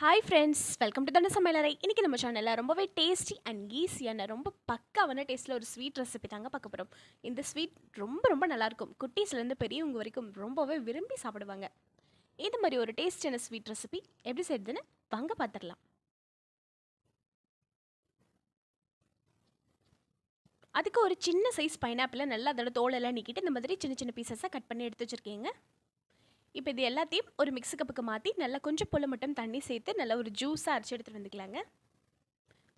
Hi friends welcome to தண்ட சமையலறை இன்றைக்கி நம்ம சேனலில் ரொம்பவே டேஸ்டி அண்ட் ஈஸியான ரொம்ப பக்காவான டேஸ்ட்டில் ஒரு ஸ்வீட் ரெசிபி தாங்க பார்க்க போகிறோம் இந்த ஸ்வீட் ரொம்ப ரொம்ப நல்லாயிருக்கும். குட்டீஸ்லேருந்து பெரியவங்க வரைக்கும் ரொம்பவே விரும்பி சாப்பிடுவாங்க. இது மாதிரி ஒரு டேஸ்டியான ஸ்வீட் ரெசிபி எப்படி செய்யுதுன்னு வாங்க பார்த்துடலாம். அதுக்கு ஒரு சின்ன சைஸ் பைனாப்பிளை நல்லா அதோட தோலெல்லாம் நீக்கிட்டு இந்த மாதிரி சின்ன சின்ன பீசஸாக கட் பண்ணி எடுத்து வச்சுருக்கீங்க. இப்போ இது எல்லாத்தையும் ஒரு மிக்ஸி கப்புக்கு மாற்றி நல்லா கொஞ்சம் புல்ல மட்டும் தண்ணி சேர்த்து நல்லா ஒரு ஜூஸாக அரைச்சி எடுத்துகிட்டு வந்துக்கலாங்க.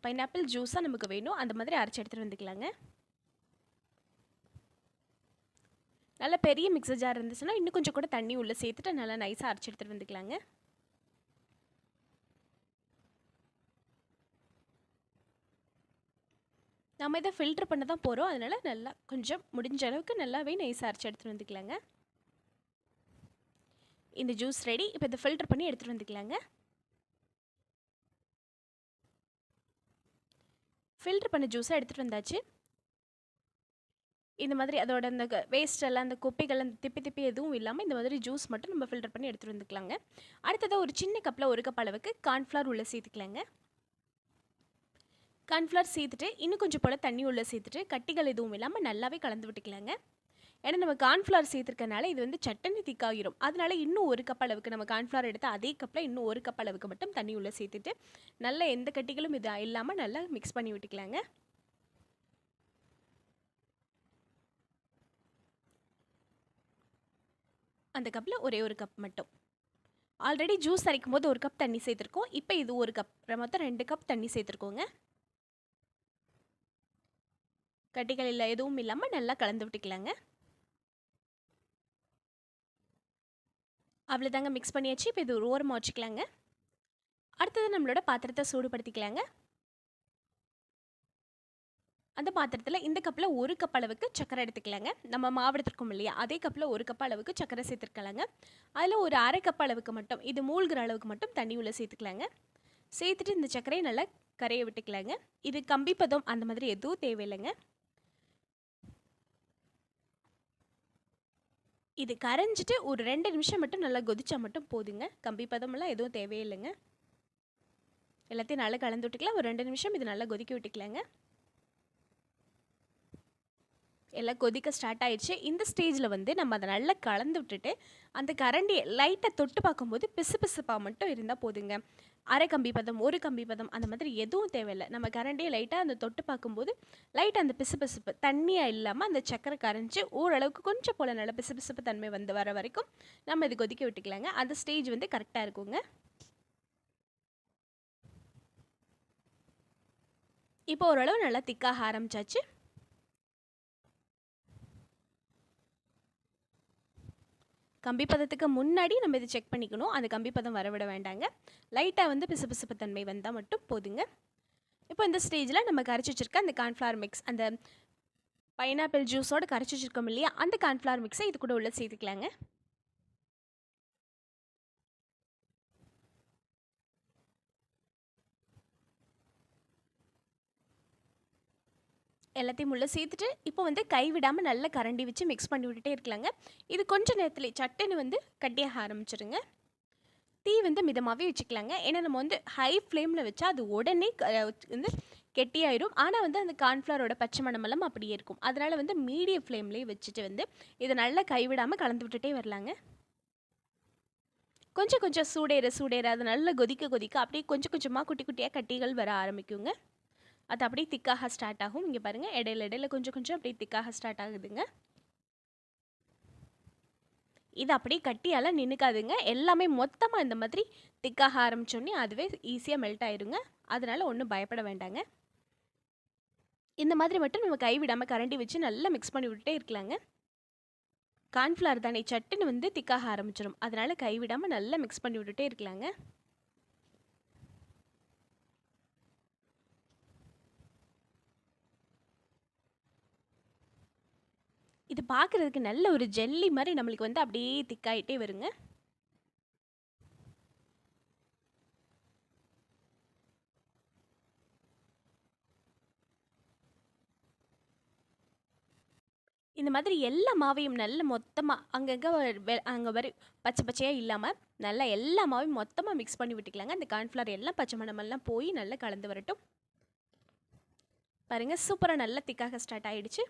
பைனாப்பிள் ஜூஸாக நமக்கு வேணும். அந்த மாதிரி அரைச்சி எடுத்துகிட்டு வந்துக்கலாங்க. நல்ல பெரிய மிக்சர் ஜார் இருந்துச்சுன்னா இன்னும் கொஞ்சம் கூட தண்ணி உள்ளே சேர்த்துட்டு நல்லா நைஸாக அரைச்சி எடுத்துகிட்டு வந்துக்கலாங்க. நம்ம இதை ஃபில்ட்ரு பண்ண தான் போகிறோம் அதனால் நல்லா கொஞ்சம் முடிஞ்ச அளவுக்கு நல்லாவே நைஸாக அரைச்சி எடுத்துகிட்டு வந்துக்கலாங்க. இந்த ஜூஸ் ரெடி இப்போ இதை ஃபில்டர் பண்ணி எடுத்துகிட்டு வந்துக்கலாங்க. ஃபில்டர் பண்ண ஜூஸை எடுத்துகிட்டு வந்தாச்சு. இந்த மாதிரி அதோட அந்த வேஸ்ட் எல்லாம் அந்த குப்பைகள் அந்த திப்பி திப்பி எதுவும் இல்லாமல் இந்த மாதிரி ஜூஸ் மட்டும் நம்ம ஃபில்டர் பண்ணி எடுத்துகிட்டு வந்துக்கலாங்க. அடுத்ததாக ஒரு சின்ன கப்பில் ஒரு கப் அளவுக்கு கார்ன்ஃப்ளவர் உள்ளே சேர்த்துக்கலாங்க. கார்ன்ஃப்ளவர் சேர்த்துட்டு இன்னும் கொஞ்சம் போல் தண்ணி உள்ளே சேர்த்துட்டு கட்டிகள் எதுவும் இல்லாமல் நல்லாவே கலந்து விட்டுக்கலாங்க. ஏன்னா நம்ம கார்ன்ஃப்ளவர் சேர்த்துருக்கனால இது வந்து சட்டனி திக்காகிரும். அதனால இன்னும் ஒரு கப் அளவுக்கு நம்ம கார்ன்ஃப்ளவர் எடுத்து அதே கப்பில் இன்னும் ஒரு கப் அளவுக்கு மட்டும் தண்ணி உள்ளே சேர்த்துட்டு நல்லா எந்த கட்டிகளும் இது இல்லாமல் நல்லா மிக்ஸ் பண்ணி விட்டுக்கலாங்க. அந்த கப்பில் ஒரே ஒரு கப் மட்டும். ஆல்ரெடி ஜூஸ் அரைக்கும் போது ஒரு கப் தண்ணி சேர்த்துருக்கோம். இப்போ இது ஒரு கப் மொத்தம் ரெண்டு கப் தண்ணி சேர்த்துருக்கோங்க. கட்டிகள் இல்லை எதுவும் இல்லாமல் நல்லா கலந்து விட்டுக்கலாங்க. அவ்வளோதாங்க மிக்ஸ் பண்ணியாச்சு. இப்போ இது ஒரு ஓரமாக வச்சுக்கலாங்க. அடுத்தது நம்மளோட பாத்திரத்தை சூடுபடுத்திக்கலாங்க. அந்த பாத்திரத்தில் இந்த கப்பில் ஒரு கப் அளவுக்கு சக்கரை எடுத்துக்கலாங்க. நம்ம மாவு எடுத்துருக்கோம் இல்லையா? அதே கப்பில் ஒரு கப் அளவுக்கு சக்கரை சேர்த்துருக்கலாங்க. அதில் ஒரு அரை கப் அளவுக்கு மட்டும் இது மூழ்கிற அளவுக்கு மட்டும் தண்ணி உள்ள சேர்த்துக்கலாங்க. சேர்த்துட்டு இந்த சர்க்கரையை நல்லா கரையை விட்டுக்கலாங்க. இது கம்பி பதம் அந்த மாதிரி எதுவும் தேவையில்லைங்க. இது கரைஞ்சிட்டு ஒரு ரெண்டு நிமிஷம் மட்டும் நல்லா கொதிச்சா மட்டும் போதுங்க. கம்பி பதமெல்லாம் எதுவும் தேவையில்லைங்க. எல்லாத்தையும் நல்லா கலந்து விட்டுக்கலாம். ஒரு ரெண்டு நிமிஷம் இது நல்லா கொதிக்க விட்டுக்கலாங்க. எல்லாம் கொதிக்க ஸ்டார்ட் ஆயிடுச்சு. இந்த ஸ்டேஜில் வந்து நம்ம அதை நல்லா கலந்து விட்டுட்டு அந்த கரண்டியை லைட்டாக தொட்டு பார்க்கும்போது பிசு பிசுப்பாக மட்டும் இருந்தால் போதுங்க. அரை கம்பி பதம் ஒரு கம்பி பதம் அந்த மாதிரி எதுவும் தேவையில்லை. நம்ம கரண்டியை லைட்டாக அந்த தொட்டு பார்க்கும்போது லைட்டாக அந்த பிசு பிசுப்பு தண்ணியாக இல்லாமல் அந்த சக்கரை கரைஞ்சி ஓரளவுக்கு கொஞ்சம் போல் நல்லா பிசு பிசுப்பு தன்மை வந்து வர வரைக்கும் நம்ம இது கொதிக்க விட்டுக்கலாங்க. அந்த ஸ்டேஜ் வந்து கரெக்டாக இருக்குங்க. இப்போ ஓரளவு நல்லா திக்காக ஆரம்பிச்சாச்சு. கம்பி பதத்துக்கு முன்னாடி நம்ம இதை செக் பண்ணிக்கணும். அந்த கம்பி பதம் வரவிட வேண்டாங்க. லைட்டாக வந்து பிசுபிசுப்பு தன்மை வந்தால் மட்டும் போதுங்க. இப்போ இந்த ஸ்டேஜில் நம்ம கரைச்சி வச்சுருக்க அந்த கார்ன்ஃப்ளவர் மிக்ஸ் அந்த பைனாப்பிள் ஜூஸோட கரைச்சி வச்சுருக்கோம் இல்லையா? அந்த கார்ன்ஃப்ளவர் மிக்ஸை இது கூட உள்ளே சேர்த்துக்கலாங்க. எல்லாத்தையும் உள்ளே சேர்த்துட்டு இப்போ வந்து கைவிடாமல் நல்லா கரண்டி வச்சு மிக்ஸ் பண்ணி விட்டுட்டே இருக்கலாங்க. இது கொஞ்சம் நேரத்தில் சட்டுன்னு வந்து கட்டியாக ஆரம்பிச்சிருங்க. தீ வந்து மிதமாகவே வச்சுக்கலாங்க. ஏன்னா நம்ம வந்து ஹை ஃப்ளேமில் வச்சா அது உடனே வந்து கெட்டியாயிரும். ஆனால் வந்து அந்த கார்ன்ஃப்ளவரோட பச்சை மணமெல்லாம் அப்படியே இருக்கும். அதனால் வந்து மீடியம் ஃப்ளேம்லேயே வச்சுட்டு வந்து இதை நல்லா கைவிடாமல் கலந்து விட்டுட்டே வரலாங்க. கொஞ்சம் கொஞ்சம் சூடேற சூடேற அது நல்லா கொதிக்க கொதிக்க அப்படியே கொஞ்சம் கொஞ்சமாக குட்டி குட்டியாக கட்டிகள் வர ஆரம்பிக்குங்க. அது அப்படியே திக்காக ஸ்டார்ட் ஆகும். இங்கே பாருங்கள் இடையில இடையில கொஞ்சம் கொஞ்சம் அப்படியே திக்காக ஸ்டார்ட் ஆகுதுங்க. இது அப்படியே கட்டியால் நின்றுக்காதுங்க எல்லாமே மொத்தமாக இந்த மாதிரி திக்காக ஆரம்பித்தோடனே அதுவே ஈஸியாக மெல்ட் ஆயிருங்க. அதனால் ஒன்றும் பயப்பட வேண்டாங்க. இந்த மாதிரி மட்டும் நம்ம கைவிடாமல் கரண்டி வச்சு நல்லா மிக்ஸ் பண்ணி விட்டுட்டே இருக்கலாங்க. கார்ன்ஃப்ளவர் தானே சட்டுன்னு வந்து திக்காக ஆரம்பிச்சிடும் அதனால் கைவிடாமல் நல்லா மிக்ஸ் பண்ணி விட்டுட்டே இருக்கலாங்க. இது பார்க்குறதுக்கு நல்ல ஒரு ஜெல்லி மாதிரி நம்மளுக்கு வந்து அப்படியே திக்காயிட்டே வருங்க. இந்த மாதிரி எல்லா மாவையும் நல்ல மொத்தமாக அங்கங்கே அங்கே வரை பச்சை பச்சையாக இல்லாமல் நல்லா எல்லா மாவையும் மொத்தமாக மிக்ஸ் பண்ணி விட்டுக்கலாங்க. அந்த கார்ன்ஃப்ளவர் எல்லாம் பச்சை மணமெல்லாம் போய் நல்லா கலந்து வரட்டும். பாருங்கள் சூப்பராக நல்லா திக்காக ஸ்டார்ட் ஆகிடுச்சு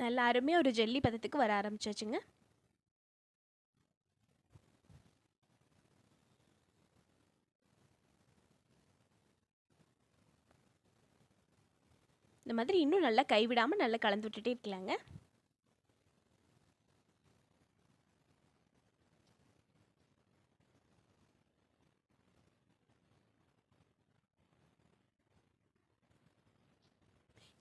நல்லா அருமையாக ஒரு ஜெல்லி பதத்துக்கு வர ஆரம்பிச்சாச்சுங்க. இந்த மாதிரி இன்னும் நல்லா கைவிடாமல் நல்லா கலந்து விட்டுட்டே இருக்கலாங்க.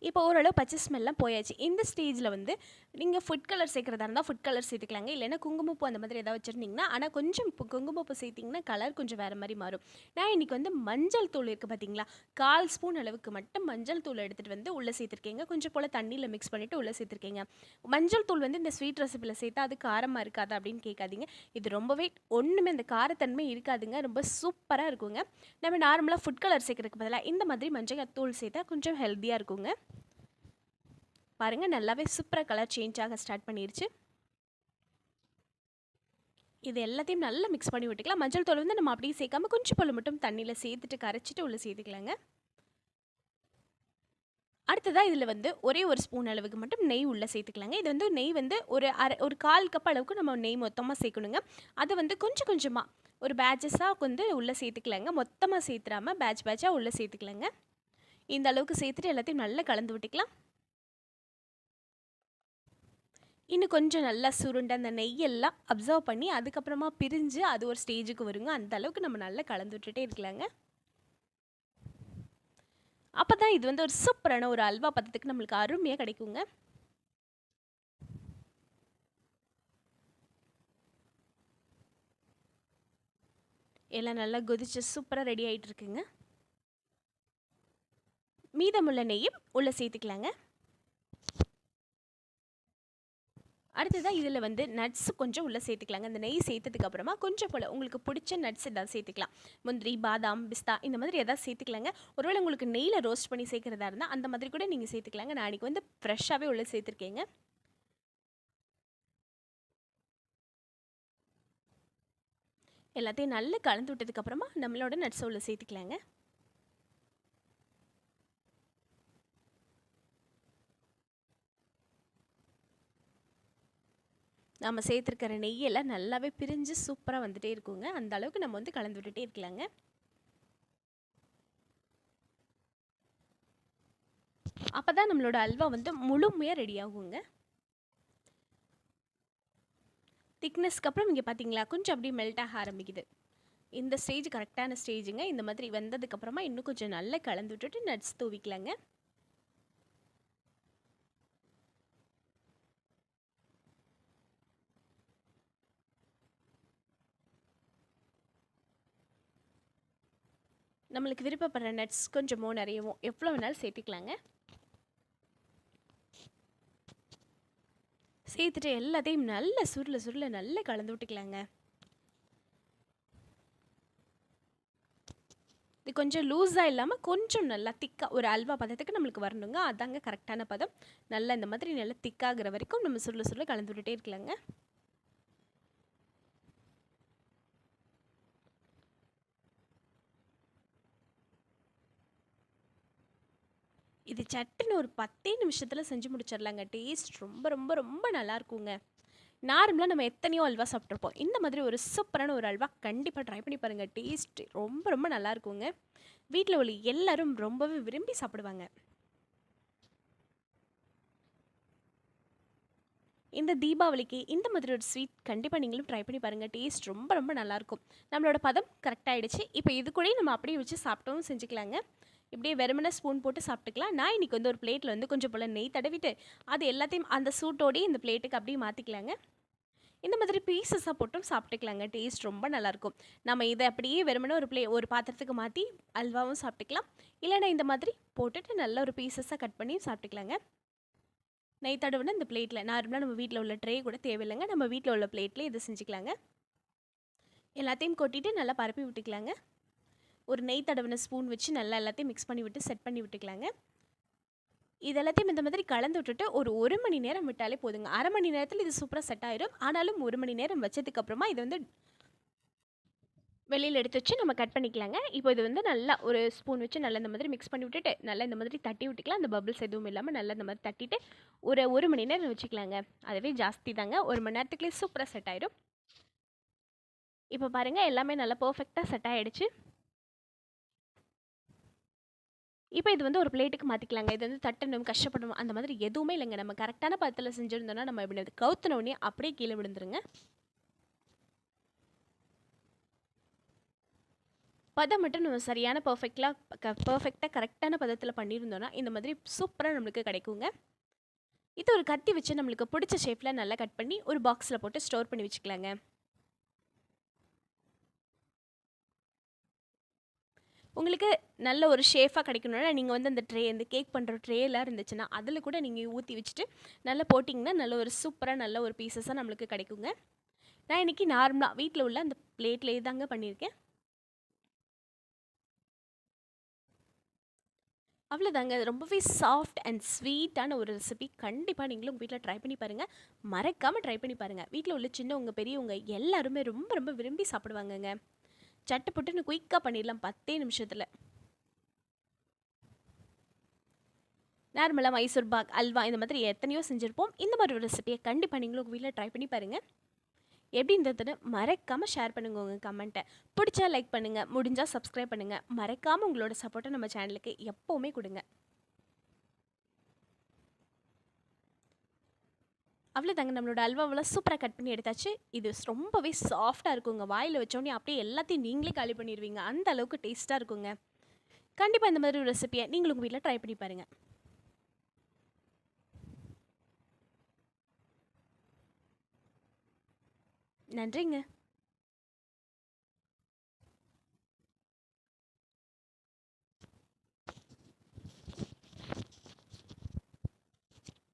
இப்போ ஓரளவு பச்சை ஸ்மெல்லாம் போயாச்சு. இந்த ஸ்டேஜில் வந்து நீங்கள் ஃபுட் கலர் சேர்க்குறதா இருந்தால் ஃபுட் கலர் சேர்த்துக்கலாங்க. இல்லைன்னா குங்குமப்பூ அந்த மாதிரி ஏதாவது வச்சுருந்தீங்கன்னா ஆனால் கொஞ்சம் இப்போ குங்குமப்பூ சேர்த்திங்கன்னா கலர் கொஞ்சம் வேறு மாதிரி மாறும். நான் இன்றைக்கி வந்து மஞ்சள் தூள் இருக்குது பார்த்தீங்களா கால் ஸ்பூன் அளவுக்கு மட்டும் மஞ்சள் தூள் எடுத்துகிட்டு வந்து உள்ளே சேர்த்துருக்கீங்க. கொஞ்சம் போல் தண்ணியில் மிக்ஸ் பண்ணிவிட்டு உள்ளே சேர்த்துருக்கீங்க. மஞ்சள் தூள் வந்து இந்த ஸ்வீட் ரெசிப்பியில் சேர்த்தா அது காரமாக இருக்காது அப்படின்னு கேட்காதீங்க. இது ரொம்பவே ஒன்றுமே இந்த காரத்தன்மை இருக்காதுங்க. ரொம்ப சூப்பராக இருக்குங்க. நம்ம நார்மலாக ஃபுட் கலர் சேர்க்குறதுக்கு பதிலாக இந்த மாதிரி மஞ்சள் தூள் சேர்த்தா கொஞ்சம் ஹெல்த்தியாக இருக்குங்க. பாருங்கள் நல்லாவே சூப்பராக கலர் சேஞ்ச் ஆக ஸ்டார்ட் பண்ணிருச்சு. இது எல்லாத்தையும் நல்லா மிக்ஸ் பண்ணி விட்டுக்கலாம். மஞ்சள் தூள் வந்து நம்ம அப்படியே சேர்க்காம குஞ்சு போல் மட்டும் தண்ணியில் சேர்த்துட்டு கரைச்சிட்டு உள்ளே சேர்த்துக்கலாங்க. அடுத்ததாக இதில் வந்து ஒரே ஒரு ஸ்பூன் அளவுக்கு மட்டும் நெய் உள்ளே சேர்த்துக்கலாங்க. இது வந்து நெய் வந்து ஒரு அரை ஒரு கால் கப் அளவுக்கு நம்ம நெய் மொத்தமாக சேர்க்கணுங்க. அதை வந்து கொஞ்சம் கொஞ்சமாக ஒரு பேட்சஸாக வந்து உள்ளே சேர்த்துக்கலாங்க. மொத்தமாக சேர்த்துறாமல் பேட்ச் பேட்சாக உள்ளே சேர்த்துக்கலாங்க. இந்த அளவுக்கு சேர்த்துட்டு எல்லாத்தையும் நல்லா கலந்து விட்டுக்கலாம். இன்னும் கொஞ்சம் நல்லா சுருண்டு அந்த நெய்யெல்லாம் அப்சர்வ் பண்ணி அதுக்கப்புறமா பிரிஞ்சு அது ஒரு ஸ்டேஜுக்கு வருங்க. அந்த அளவுக்கு நம்ம நல்லா கலந்து விட்டுட்டே இருக்கலாங்க. அப்போ தான் இது வந்து ஒரு சூப்பரான ஒரு அல்வா பதத்துக்கு நம்மளுக்கு அருமையாக கிடைக்குங்க. எல்லாம் நல்லா கொதிச்சு சூப்பராக ரெடி ஆகிட்டு இருக்குங்க. மீதமுள்ள நெய்யும் உள்ளே சேர்த்துக்கலாங்க. அடுத்ததாக இதில் வந்து நட்ஸ் கொஞ்சம் உள்ளே சேர்த்துக்கலாங்க. அந்த நெய் சேர்த்ததுக்கு அப்புறமா கொஞ்சம் போல் உங்களுக்கு பிடிச்ச நட்ஸ் ஏதாவது சேர்த்துக்கலாம். முந்திரி பாதாம் பிஸ்தா இந்த மாதிரி எதாவது சேர்த்துக்கலாங்க. ஒருவேளை உங்களுக்கு நெய்யில் ரோஸ்ட் பண்ணி சேர்க்குறதா இருந்தால் அந்த மாதிரி கூட நீங்கள் சேர்த்துக்கலாங்க. நான் அன்றைக்கி வந்து ஃப்ரெஷ்ஷாகவே உள்ளே சேர்த்துருக்கேங்க. எல்லாத்தையும் நல்லா கலந்து விட்டதுக்கப்புறமா நம்மளோட நட்ஸை உள்ளே சேர்த்துக்கலாங்க. நம்ம சேர்த்துருக்கிற நெய்யெல்லாம் நல்லாவே பிரிஞ்சு சூப்பராக வந்துட்டே இருக்குங்க. அந்த அளவுக்கு நம்ம வந்து கலந்து விட்டுட்டே இருக்கலாங்க. அப்போ தான் நம்மளோட அல்வா வந்து முழுமையாக ரெடி ஆகுங்க. திக்னஸ்க்கு அப்புறம் இங்கே பார்த்தீங்களா கொஞ்சம் அப்படியே மெல்ட் ஆக ஆரம்பிக்குது. இந்த ஸ்டேஜ் கரெக்டான ஸ்டேஜுங்க இந்த மாதிரி வந்ததுக்கப்புறமா இன்னும் கொஞ்சம் நல்லா கலந்து விட்டுட்டு நட்ஸ் தூவிக்கலாங்க. நம்மளுக்கு விருப்பப்படுற நட்ஸ் கொஞ்சமோ நிறையவோ எவ்வளோ வேணாலும் சேர்த்துக்கலாங்க. சேர்த்துட்டு எல்லாத்தையும் நல்ல சுருள சுருள நல்லா கலந்து விட்டுக்கலாங்க. இது கொஞ்சம் லூஸாக இல்லாமல் கொஞ்சம் நல்லா திக்காக ஒரு அல்வா பதத்துக்கு நம்மளுக்கு வரணுங்க. அதாங்க கரெக்டான பதம். நல்லா இந்த மாதிரி நல்லா திக்காகிற வரைக்கும் நம்ம சுருள சுருள கலந்து விட்டுட்டே இருக்கலாங்க. இது சட்டுன்னு ஒரு பத்தே நிமிஷத்தில் செஞ்சு முடிச்சிடலாங்க. டேஸ்ட் ரொம்ப ரொம்ப ரொம்ப நல்லா இருக்குங்க. நார்மலாக நம்ம எத்தனையோ அல்வா சாப்பிட்ருப்போம் இந்த மாதிரி ஒரு சூப்பரான ஒரு அல்வா கண்டிப்பாக ட்ரை பண்ணி பாருங்கள் டேஸ்ட் ரொம்ப ரொம்ப நல்லா இருக்குங்க. வீட்டில் உள்ள எல்லாரும் ரொம்பவே விரும்பி சாப்பிடுவாங்க. இந்த தீபாவளிக்கு இந்த மாதிரி ஒரு ஸ்வீட் கண்டிப்பாக நீங்களும் ட்ரை பண்ணி பாருங்கள் டேஸ்ட் ரொம்ப ரொம்ப நல்லாயிருக்கும் நம்மளோட பதம் கரெக்டாகிடுச்சு இப்போ இது கூட நம்ம அப்படியே வச்சு சாப்பிட்டவும் செஞ்சுக்கலாங்க. இப்படியே வெறுமனை ஸ்பூன் போட்டு சாப்பிட்டுக்கலாம். நான் இன்றைக்கி வந்து ஒரு பிளேட்டில் வந்து கொஞ்சம் போல் நெய் தடவிட்டு அது எல்லாத்தையும் அந்த சூட்டோடையே இந்த பிளேட்டுக்கு அப்படியே மாற்றிக்கலாங்க இந்த மாதிரி பீசஸாக போட்டும் சாப்பிட்டுக்கலாங்க. டேஸ்ட் ரொம்ப நல்லாயிருக்கும். நம்ம இதை அப்படியே வெறுமனே ஒரு பிளே ஒரு பாத்திரத்துக்கு மாற்றி அல்வாவும் சாப்பிட்டுக்கலாம். இல்லைனா இந்த மாதிரி போட்டுட்டு நல்ல ஒரு பீசஸாக கட் பண்ணி சாப்பிட்டுக்கலாங்க. நெய் தடவுனா இந்த பிளேட்டில் நார்மலாக நம்ம வீட்டில் உள்ள ட்ரே கூட தேவையில்லைங்க. நம்ம வீட்டில் உள்ள பிளேட்லேயே இதை செஞ்சுக்கலாங்க. எல்லாத்தையும் கொட்டிட்டு நல்லா பரப்பி விட்டுக்கலாங்க. ஒரு நெய் தடவின ஸ்பூன் வச்சு நல்லா எல்லாத்தையும் மிக்ஸ் பண்ணி விட்டு செட் பண்ணி விட்டுக்கலாங்க. இது எல்லாத்தையும் இந்த மாதிரி கலந்து விட்டுட்டு ஒரு ஒரு மணி நேரம் விட்டாலே போதுங்க. அரை மணி நேரத்தில் இது சூப்பராக செட் ஆயிடும் ஆனாலும் ஒரு மணி நேரம் வச்சதுக்கப்புறமா இது வந்து வெளியில் எடுத்து வச்சு நம்ம கட் பண்ணிக்கலாங்க. இப்போ இது வந்து நல்லா ஒரு ஸ்பூன் வச்சு நல்லா இந்த மாதிரி மிக்ஸ் பண்ணி விட்டுட்டு நல்லா இந்த மாதிரி தட்டி விட்டுக்கலாம். அந்த பபிள்ஸ் எதுவும் இல்லாமல் நல்லா இந்த மாதிரி தட்டிட்டு ஒரு ஒரு மணி நேரம் வச்சுக்கலாங்க. அதுவே ஜாஸ்தி தாங்க. ஒரு மணி நேரத்துக்குள்ளே சூப்பராக செட் ஆயிடும் இப்போ பாருங்கள் எல்லாமே நல்லா பர்ஃபெக்டாக செட் ஆகிடுச்சு இப்போ இது வந்து ஒரு பிளேட்டுக்கு மாற்றிக்கலாங்க இது வந்து தட்டணும் கஷ்டப்படணும் அந்த மாதிரி எதுவுமே இல்லைங்க. நம்ம கரெக்டான பதத்தில் செஞ்சுருந்தோம்னா நம்ம இப்படி கவுத்தினோடனே அப்படியே கீழே விழுந்துருங்க. பதம் மட்டும் நம்ம சரியான பர்ஃபெக்டாக க பர்ஃபெக்டாக கரெக்டான பதத்தில் பண்ணியிருந்தோன்னா இந்த மாதிரி சூப்பராக நம்மளுக்கு கிடைக்குங்க. இது ஒரு கத்தி வச்சு நம்மளுக்கு பிடிச்ச ஷேப்பில் நல்லா கட் பண்ணி ஒரு பாக்ஸில் போட்டு ஸ்டோர் பண்ணி வச்சுக்கலாங்க. உங்களுக்கு நல்ல ஒரு ஷேஃபாக கிடைக்கணும்னா நீங்கள் வந்து அந்த ட்ரே இந்த கேக் பண்ணுற ட்ரேலாம் இருந்துச்சுன்னா அதில் கூட நீங்கள் ஊற்றி வச்சுட்டு நல்லா போட்டிங்கன்னா நல்ல ஒரு சூப்பராக நல்ல ஒரு பீசஸாக நம்மளுக்கு கிடைக்குங்க. நான் இன்றைக்கி நார்மலாக வீட்டில் உள்ள அந்த பிளேட்லேயே தாங்க பண்ணியிருக்கேன். அவ்வளோதாங்க ரொம்பவே சாஃப்ட் அண்ட் ஸ்வீட்டான ஒரு ரெசிபி கண்டிப்பாக நீங்களும் உங்கள் வீட்டில் ட்ரை பண்ணி பாருங்கள் மறக்காமல் ட்ரை பண்ணி பாருங்கள் வீட்டில் உள்ள சின்னவங்க பெரியவங்க எல்லாருமே ரொம்ப ரொம்ப விரும்பி சாப்பிடுவாங்கங்க. சட்டு புட்டுன்னு குயிக்காக பண்ணிடலாம் பத்தே நிமிஷத்தில். நார்மலாக மைசூர் பாக் அல்வா இந்த மாதிரி எத்தனையோ செஞ்சுருப்போம். இந்த மாதிரி ஒரு ரெசிபியை கண்டிப்பாக நீங்களும் உங்கள் வீட்டில் ட்ரை பண்ணி பாருங்கள் எப்படின்றதுன்னு மறக்காமல் ஷேர் பண்ணுங்க உங்கள் கமெண்ட்டை பிடிச்சா லைக் பண்ணுங்கள் முடிஞ்சால் சப்ஸ்கிரைப் பண்ணுங்கள் மறக்காமல் உங்களோட சப்போர்ட்டை நம்ம சேனலுக்கு எப்போவுமே கொடுங்க. அவ்வளோதாங்க நம்மளோட அல்வாவெல்லாம் சூப்பராக கட் பண்ணி எடுத்தாச்சு. இது ரொம்பவே சாஃப்டாக இருக்குங்க. வாயில் வச்சோடனே அப்படியே எல்லாத்தையும் நீங்களே காலி பண்ணிடுவீங்க. அந்த அளவுக்கு டேஸ்ட்டாக இருக்குங்க. கண்டிப்பாக இந்த மாதிரி ஒரு ரெசிபியை நீங்களும் உங்கள் வீட்டில் ட்ரை பண்ணி பாருங்கள் நன்றிங்க.